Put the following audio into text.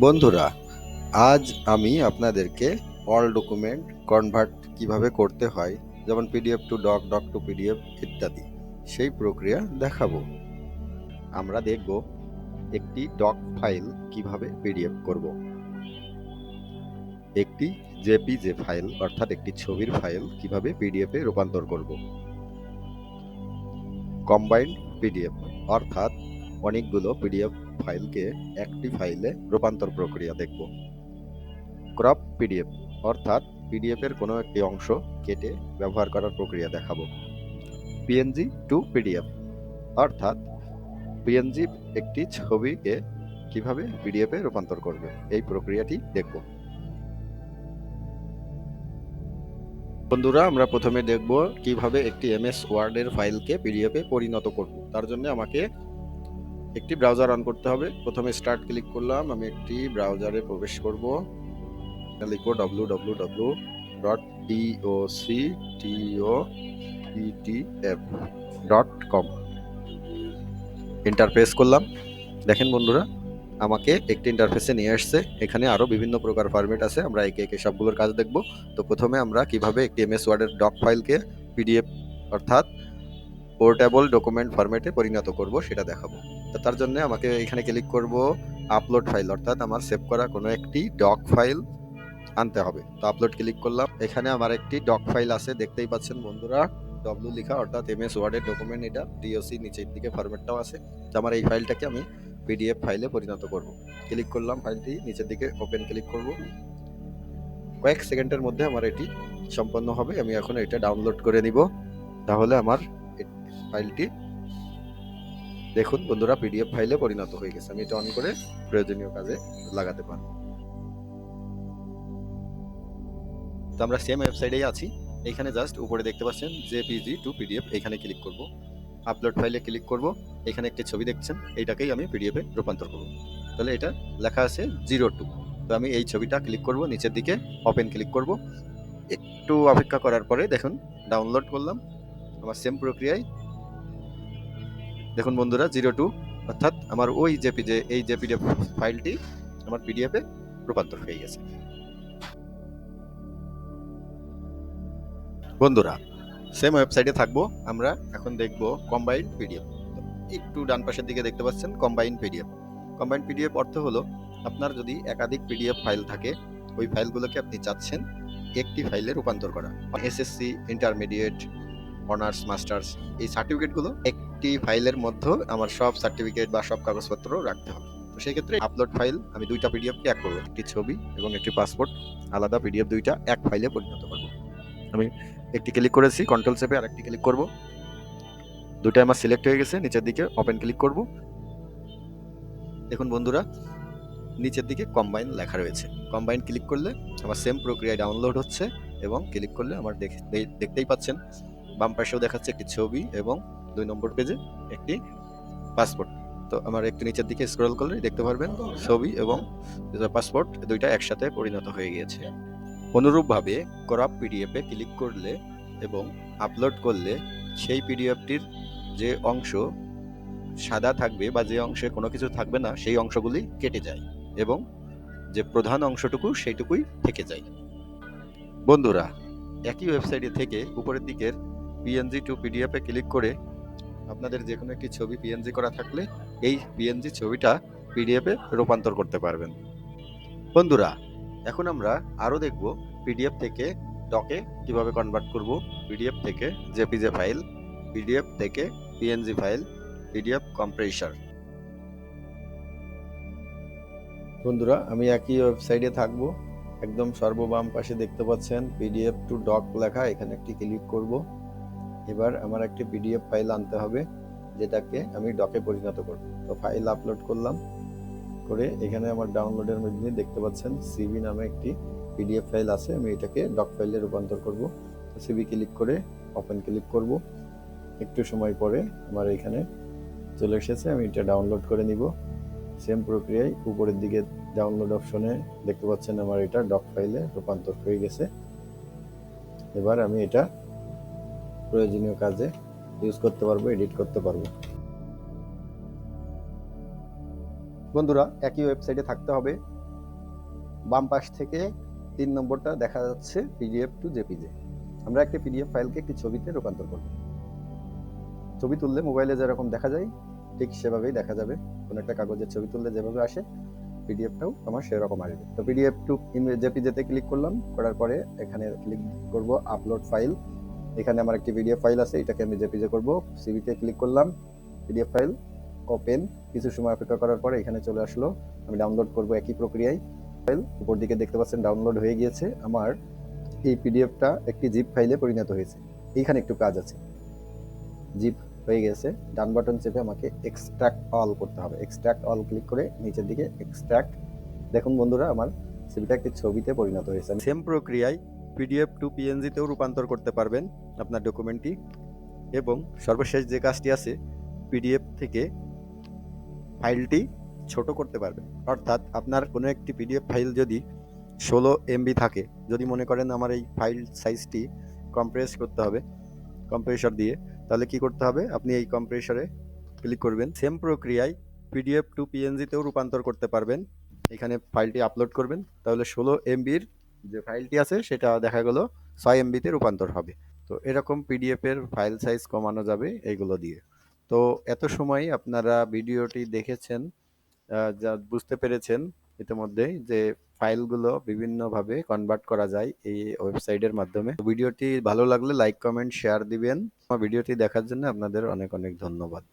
বন্ধুরা, আজ আমি আপনাদেরকে অল ডকুমেন্ট কনভার্ট কীভাবে করতে হয়, যেমন PDF to doc doc to PDF ইত্যাদি, সেই প্রক্রিয়া দেখাবো। আমরা দেখব একটি ডক ফাইল কীভাবে পিডিএফ করব। একটি জেপিজে ফাইল অর্থাৎ একটি ছবির ফাইল কীভাবে পিডিএফে রূপান্তর করব। কম্বাইন্ড পিডিএফ অর্থাৎ অনেকগুলো পিডিএফ ফাইলকে একটি ফাইলে রূপান্তর প্রক্রিয়া দেখব। ক্রপ পিডিএফ, অর্থাৎ পিডিএফ এর কোনো একটি অংশ কেটে ব্যবহার করার প্রক্রিয়া দেখাবো। পিএনজি টু পিডিএফ, অর্থাৎ পিএনজি একটি ছবিকে কীভাবে পিডিএফ রূপান্তর করবে, এই প্রক্রিয়াটি দেখব। বন্ধুরা, আমরা প্রথমে দেখব কীভাবে একটি এমএস ওয়ার্ডের ফাইলকে পিডিএফ পরিণত করব। তার জন্য আমাকে একটি ব্রাউজার অন করতে হবে। প্রথমে স্টার্ট ক্লিক করলাম, আমি একটি ব্রাউজারে প্রবেশ করব। লিখব ডব্লিউ ডব্লিউ ডব্লিউ ডট টিও সি টিও পিটিএফ ডট কম ইন্টারফেস করলাম। দেখেন বন্ধুরা, আমাকে একটি ইন্টারফেসে নিয়ে আসছে। এখানে আরও বিভিন্ন প্রকার ফরম্যাট আছে। আমরা একে একে সবগুলোর কাজ দেখব। তো প্রথমে আমরা কীভাবে একটি এমএস ওয়ার্ডের ডক ফাইলকে পিডিএফ অর্থাৎ পোর্টেবল ডকুমেন্ট ফরম্যাটে পরিণত করব, সেটা দেখাবো। তার জন্য আমাকে এখানে ক্লিক করব আপলোড ফাইল অর্থাৎ আমার সেভ করা কোনো একটি ডক ফাইল আনতে হবে। তো আপলোড ক্লিক করলাম। এখানে আমার একটি ডক ফাইল আছে, দেখতেই পাচ্ছেন বন্ধুরা ডব্লু লেখা, অর্থাৎ এম এস ওয়ার্ডের ডকুমেন্ট এটা ডিওসি নিচের দিকে ফরম্যাটটাও আছে। তো আমার এই ফাইলটাকে আমি পিডিএফ ফাইলে পরিণত করব। ক্লিক করলাম ফাইলটি নিচের দিকে ওপেন ক্লিক করব। কয়েক সেকেন্ডের মধ্যে আমার এটি সম্পন্ন হবে। আমি এখন এটা ডাউনলোড করে নিব। তাহলে আমার ফাইলটি দেখুন, বন্ধুরা পিডিএফ ফাইলে পরিণত হয়ে গেছে। আমি এটা অন করে প্রয়োজনীয় কাজে লাগাতে পারব। তো আমরা সেম ওয়েবসাইটেই আছি। এখানে জাস্ট উপরে দেখতে পাচ্ছেন জেপিজি টু পিডিএফ এখানে ক্লিক করব। আপলোড ফাইলে ক্লিক করব। এখানে একটি ছবি দেখছেন, এইটাকেই আমি পিডিএফে রূপান্তর করব। তাহলে এটা লেখা আছে জিরো টু তো আমি এই ছবিটা ক্লিক করব, নিচের দিকে ওপেন ক্লিক করব। একটু অপেক্ষা করার পরে দেখুন ডাউনলোড করলাম। আমার সেম প্রক্রিয়ায় দেখুন বন্ধুরা জিরো টু অর্থাৎ আমার ওই জেপি যে এই জেপিডিএফ ফাইলটি আমার পিডিএফে রূপান্তর হয়ে গেছে। বন্ধুরা সেম ওয়েবসাইটে থাকব, আমরা এখন দেখব কম্বাইন্ড পিডিএফ একটু ডান পাশের দিকে দেখতে পাচ্ছেন কম্বাইন্ড পিডিএফ কম্বাইন্ড পিডিএফ অর্থ হলো, আপনার যদি একাধিক পিডিএফ ফাইল থাকে, ওই ফাইলগুলোকে আপনি চাচ্ছেন একটি ফাইলে রূপান্তর করা। এসএসসি ইন্টারমিডিয়েট অনার্স মাস্টার্স এই সার্টিফিকেটগুলো একটি ফাইলের মধ্যে আমার সব সার্টিফিকেট বা সব কাগজপত্র রাখতে হবে। তো সেই ক্ষেত্রে আপলোড ফাইল আমি দুইটা পিডিএফকে এক করব, একটি ছবি এবং একটি পাসপোর্ট আলাদা পিডিএফ দুইটা এক ফাইলে পরিণত করব। আমি একটি ক্লিক করেছি কন্ট্রোল চেপে আর একটি ক্লিক করব। দুইটা আমার সিলেক্ট হয়ে গেছে, নিচের দিকে ওপেন ক্লিক করব। দেখুন বন্ধুরা, নিচের দিকে কম্বাইন লেখা রয়েছে। কম্বাইন ক্লিক করলে আমার সেম প্রক্রিয়ায় ডাউনলোড হচ্ছে এবং ক্লিক করলে আমার দেখতেই পাচ্ছেন বাম পাশেও দেখাচ্ছে একটি ছবি এবং দুই নম্বর পেজে একটি পাসপোর্ট। তো আমার একটু নিচের দিকে স্ক্রল করলে দেখতে পারবেন ছবি এবং পাসপোর্ট, দুইটা একসাথে পরিণত হয়ে গিয়েছে। অনুরূপভাবে ক্রপ পিডিএফে ক্লিক করলে এবং আপলোড করলে সেই পিডিএফটির যে অংশ সাদা থাকবে বা যে অংশে কোনো কিছু থাকবে না, সেই অংশগুলি কেটে যায় এবং যে প্রধান অংশটুকু সেইটুকুই থেকে যায়। বন্ধুরা, একই ওয়েবসাইটে থেকে উপরের দিকের পিএনজি টু পিডিএফে ক্লিক করে আপনাদের যে কোনো একটি ছবি পিএনজি করা থাকলে এই পিএনজি ছবিটা পিডিএফে রূপান্তর করতে পারবেন। বন্ধুরা, এখন আমরা আরও দেখব পিডিএফ থেকে ডকে কীভাবে কনভার্ট করব। পিডিএফ থেকে জেপিজে ফাইল পিডিএফ থেকে পিএনজি ফাইল পিডিএফ কম্প্রেসার বন্ধুরা, আমি একই ওয়েবসাইটে থাকব। একদম সর্ববাম পাশে দেখতে পাচ্ছেন পিডিএফ টু ডক লেখা। এখানে একটি ক্লিক করব। এবার আমার একটি পিডিএফ ফাইল আনতে হবে, যেটাকে আমি ডকে পরিণত করব। তো ফাইল আপলোড করলাম, করে এখানে আমার ডাউনলোডের মধ্যে দেখতে পাচ্ছেন সিবি নামে একটি পিডিএফ ফাইল আছে, আমি এটাকে ডক ফাইলে রূপান্তর করব। তো সিবি ক্লিক করে ওপেন ক্লিক করব। একটু সময় পরে আমার এখানে চলে এসেছে, আমি এটা ডাউনলোড করে নিব। সেম প্রক্রিয়ায় উপরের দিকে ডাউনলোড অপশনে দেখতে পাচ্ছেন, আমার এটা ডক ফাইলে রূপান্তর হয়ে গেছে। এবার আমি এটা প্রয়োজনীয় কাজে ইউজ করতে পারব এডিট করতে পারব। বন্ধুরা, একই ওয়েবসাইটে থাকতে হবে। বাম পাশ থেকে তিন নম্বরটা দেখা যাচ্ছে পিডিএফ টু জেপিজে আমরা একটি পিডিএফ ফাইলকে একটি ছবিতে রূপান্তর করব। ছবি তুললে মোবাইলে যেরকম দেখা যায়, ঠিক সেভাবেই দেখা যাবে। কোনো একটা কাগজের ছবি তুললে যেভাবে আসে পিডিএফটাও আমার সেরকম আসবে। তো পিডিএফ টু জেপিজেতে ক্লিক করলাম, করার পরে এখানে ক্লিক করব আপলোড ফাইল এখানে আমার একটি পিডিএফ ফাইল আছে, এটাকে আমি জেপিজে করব। সিভিতে ক্লিক করলাম পিডিএফ ফাইল ওপেন কিছু সময় অপেক্ষা করার পরে এখানে চলে আসলো। আমি ডাউনলোড করব একই প্রক্রিয়ায়। ফাইল উপর দিকে দেখতে পাচ্ছেন ডাউনলোড হয়ে গিয়েছে। আমার এই পিডিএফটা একটি জিপ ফাইলে পরিণত হয়েছে। এইখানে একটু কাজ আছে। জিপ হয়ে গেছে। ডান বাটন চেপে আমাকে এক্সট্র্যাক্ট অল করতে হবে। এক্সট্রাক্ট অল ক্লিক করে নিচের দিকে এক্সট্রাক্ট দেখুন বন্ধুরা, আমার ছবিটা একটি ছবিতে পরিণত হয়েছে। সেম প্রক্রিয়ায় পিডিএফ টু পিএনজিতেও রূপান্তর করতে পারবেন আপনার ডকুমেন্টটি এবং সর্বশেষ যে কাজটি আছে পিডিএফ থেকে ফাইলটি ছোট করতে পারবেন। অর্থাৎ আপনার কোনো একটি পিডিএফ ফাইল যদি ষোলো এমবি থাকে, যদি মনে করেন আমার এই ফাইল সাইজটি কম্প্রেস করতে হবে কম্প্রেসর দিয়ে, তাহলে কি করতে হবে? আপনি এই কম্প্রেসরে ক্লিক করবেন। সেম প্রক্রিয়ায় পিডিএফ টু পিএনজিতেও রূপান্তর করতে পারবেন। এখানে ফাইলটি আপলোড করবেন। তাহলে ষোলো এমবির যে ফাইলটি আছে সেটা দেখা গেল ছয় এমবিতে রূপান্তর হবে। তো এরকম পিডিএফ এর ফাইল সাইজ কমানো যাবে এইগুলো দিয়ে। তো এত সময় আপনারা ভিডিওটি দেখেছেন যা বুঝতে পেরেছেন ইতিমধ্যেই যে ফাইলগুলো বিভিন্নভাবে কনভার্ট করা যায় এই ওয়েবসাইটের মাধ্যমে। ভিডিওটি ভালো লাগলে লাইক কমেন্ট শেয়ার দিবেন। ভিডিওটি দেখার জন্য আপনাদের অনেক অনেক ধন্যবাদ।